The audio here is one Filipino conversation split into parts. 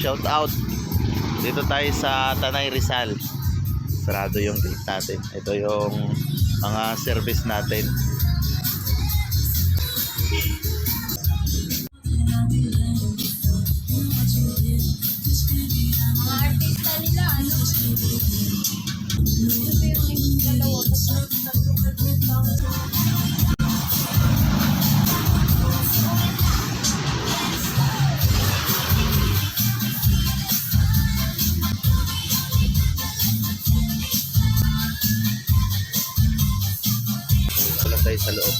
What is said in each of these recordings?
Shout out. Dito tayo sa Tanay Rizal. Sarado yung gate natin. Ito yung mga service natin. Mga artista ano? Tayo sa loob.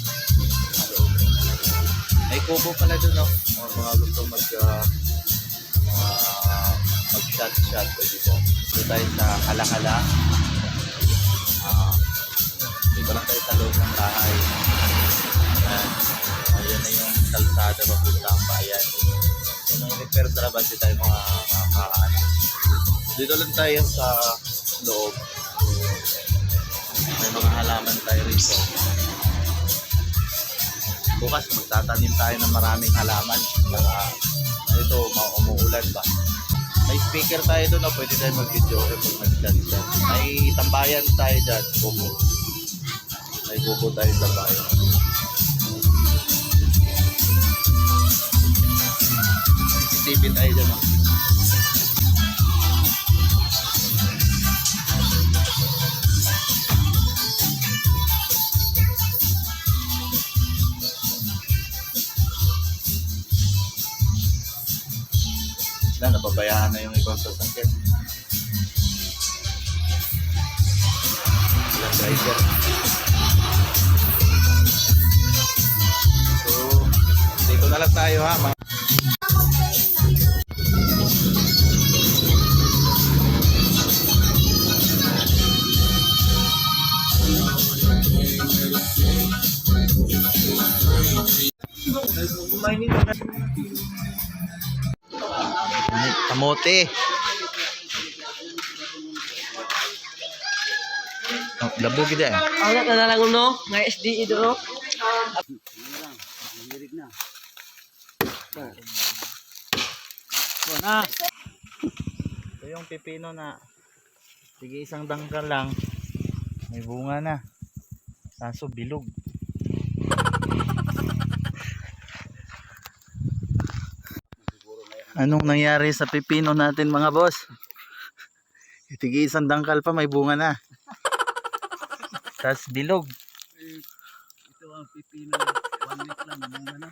May kubo pala dun, no? O mga gusto mag uh, uh, mag shot shot pwede po. Dito tayo sa Kalakala. Ah, dito lang tayo sa loob ng bahay. Ayan. Ayan na yung kalsada papunta ang bayan. Kung may repair talaga dito tayo mga kakaano. Dito lang tayo sa loob. May mga halaman tayo rito. Bukas magtatanim tayo ng maraming halaman para ito umuulan ba. May speaker tayo doon na pwede tayo mag-video nag-chat dyan. May tambayan tayo dyan, bubo. May bubo tayo sa bayan. CCTV tayo dyan. oh. Na nababayaan na yung ibang sasakyan. Ilang driver. So, dito na lang tayo ha. mga- Kamote. Oh, labo gid eh. Ako na kanalang no, nga SDE do. na. Ito yung pipino na sige isang dangkal lang. May bunga na. Kaso bilog. Anong nangyari sa pipino natin mga boss? Itigi isang dangkal pa may bunga na. Tapos bilog. Eh, ito ang pipino. One week lang, bunga na.